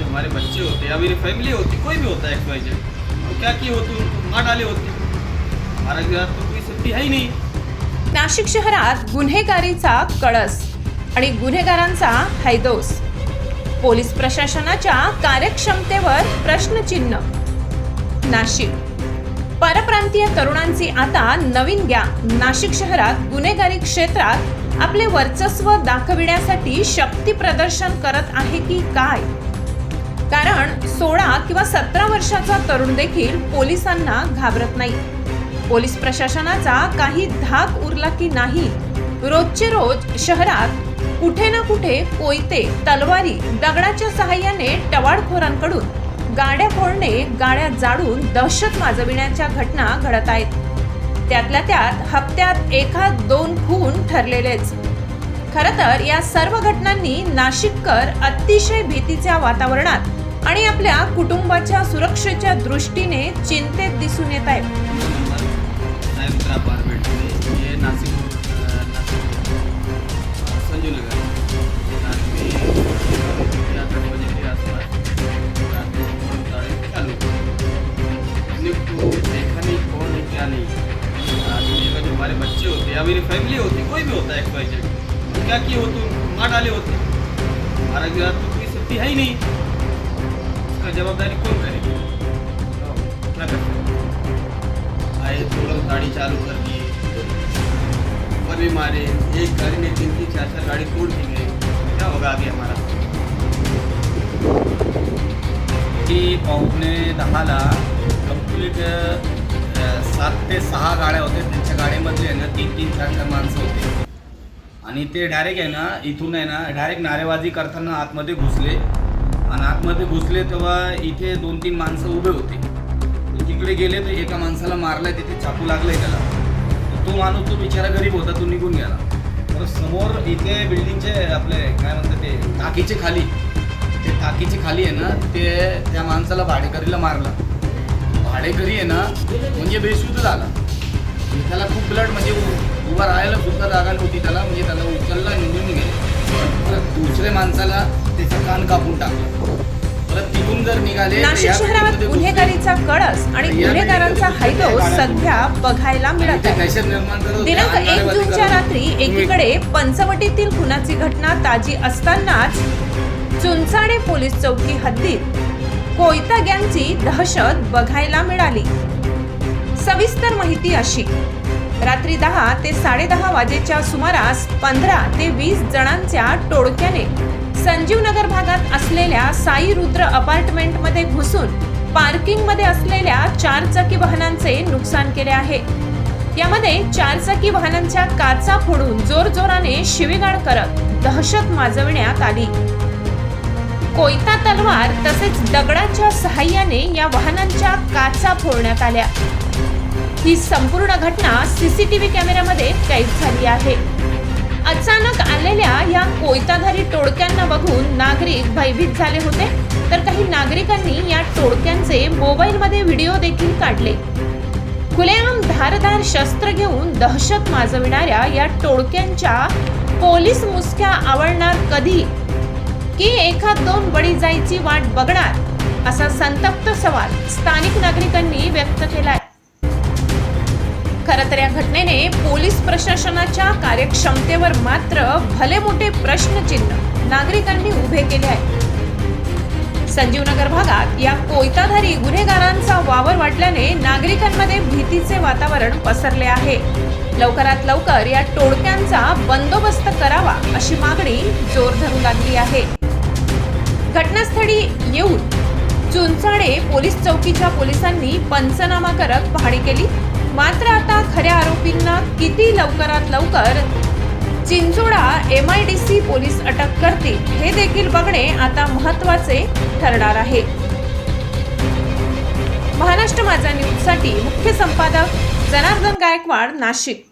हमारे बच्चे होते या मेरी फैमिली होती कोई भी होता है एक्स वाई जेड तो क्या की होती उनको मार डाले होते? हमारा घर तो कोई सेफ्टी है ही नहीं। नाशिक शहरात गुन्हेगारीचा कळस आणि गुन्हेगारांचा हैदोस. पोलीस प्रशासनाच्या कार्यक्षमतेवर प्रश्नचिन्ह. नाशिक परप्रांतीय तरुणांची आता नवीन गँग नाशिक शहरात गुन्हेगारी क्षेत्रात आपले वर्चस्व दाखविण्यासाठी शक्ती प्रदर्शन करत आहे की काय? कारण सोळा किंवा सतरा वर्षाचा तरुण देखील पोलिसांना घाबरत नाही. पोलीस प्रशासनाचा काही धाक उरला की नाही. रोजचे रोज शहरात कुठे ना कुठे कोयते तलवारी दगडाच्या सहाय्याने टवाळखोरांकडून गाड्या फोडणे गाड्या जाळून दहशत माजविण्याच्या घटना घडत आहेत. त्यातल्या त्यात हप्त्यात एखाद दोन खून ठरलेलेच. खर तर या सर्व घटनांनी नाशिककर अतिशय भीतीच्या वातावरणात आणि आपल्या कुटुंबाच्या सुरक्षेच्या दृष्टीने चिंतेत दिसून येत आहेत. या मेरी फैमिली होती कोई भी होता है एक्स वाई जेड तो क्या किए हो तुम? मार डाले होते। हमारा घर तो कोई सेफ्टी है ही नहीं। उसका जवाबदारी कौन करेगा? क्या कर सकते हैं? हो? आए तुरंत गाड़ी चालू कर दी ऊपर भी मारे। एक गाड़ी ने तीन तीन चार चार गाड़ी तोड़ दी गई क्या होगा आगे हमारा? की पावणे दहाला कंप्लीट सात ते सहा गाड्या होत्या. त्यांच्या गाडीमधले आहे ना तीन तीन चार चार माणसं होते. आणि ते डायरेक्ट आहे ना इथून आहे ना डायरेक्ट नारेबाजी करताना आतमध्ये घुसले. आणि आतमध्ये घुसले तेव्हा इथे दोन तीन माणसं उभे होते. तिकडे गेले तर एका माणसाला मारलाय तिथे चाकू लागलाय त्याला. तो माणूस तो बिचारा गरीब होता तो निघून गेला. तर समोर इथे बिल्डिंगचे आपले काय म्हणतात ते टाकीचे खाली. ते टाकीचे खाली आहे ना ते त्या माणसाला भाडेकरीला मारला. भाडेकरी आहे ना म्हणजे बेशुद्ध झाला त्याला खूप ब्लड म्हणजे उभा राहायला सुद्धा जागा नव्हती त्याला म्हणजे त्याला उचलला निघून गेले दुसऱ्या माणसाला त्याचा कान कापून टाकला परत तिथून जर निघाले तर नाशिक शहरात. गुन्हेगारीचा कळस आणि गुन्हेगारांचा हैदोस सध्या बघायला मिळत आहे. दिनांक एक जूनच्या रात्री. एकीकडे पंचवटीतील खुनाची घटना ताजी असतानाच चुंचाडे पोलीस चौकी हद्दीत कोयता गँगची दहशत बघायला मिळाली. सविस्तर माहिती अशी. रात्री दहा ते साडेदहा वाजेच्या सुमारास पंधरा ते वीस जणांच्या टोळक्याने संजीवनगर भागात असलेल्या साई रुद्र अपार्टमेंटमध्ये घुसून पार्किंगमध्ये असलेल्या चारचाकी वाहनांचे नुकसान केले आहे. यामध्ये चारचाकी वाहनांच्या काचा फोडून जोरजोराने शिवीगाळ करत दहशत माजविण्यात आली. कोयता तलवार तसेच दगडाच्या सहाय्याने या वाहनांच्या काचा फोडण्यात आल्या. ही संपूर्ण घटना सीसीटीव्ही कॅमेऱ्यामध्ये कैद झाली आहे. अचानक आलेल्या या कोयताधारी टोळक्यांना बघून नागरिक भयभीत झाले होते तर काही नागरिकांनी या टोळक्यांचे मोबाईलमध्ये व्हिडिओ देखील काढले. खुलेआम धारदार शस्त्र घेऊन दहशत माजविणाऱ्या या टोळक्यांच्या पोलीस मुसक्या आवडणार कधी? की एखाद दोन बळी जायची वाट बघणार असा संतप्त सवाल स्थानिक नागरिकांनी व्यक्त केलाय. खरं तर या घटनेने पोलीस प्रशासनाच्या कार्यक्षमतेवर मात्र भले मोठे प्रश्नचिन्ह नागरिकांनी उभे केले आहे संजीवनगर भागात या कोयताधारी गुन्हेगारांचा वावर वाटल्याने नागरिकांमध्ये भीतीचे वातावरण पसरले आहे. लवकरात लवकर या टोळक्यांचा बंदोबस्त करावा अशी मागणी जोर धरू लागली आहे. घटनास्थळी येऊन चुंचाडे पोलीस चौकीच्या पोलिसांनी पंचनामा करत पाहणी केली. मात्र आता खऱ्या आरोपींना किती लवकरात लवकर Chinchoda M I D C police अटक करतील हे देखील बघणे आता महत्त्वाचे ठरणार आहे. महाराष्ट्र माझा न्यूजसाठी मुख्य संपादक जनार्दन गायकवाड नाशिक.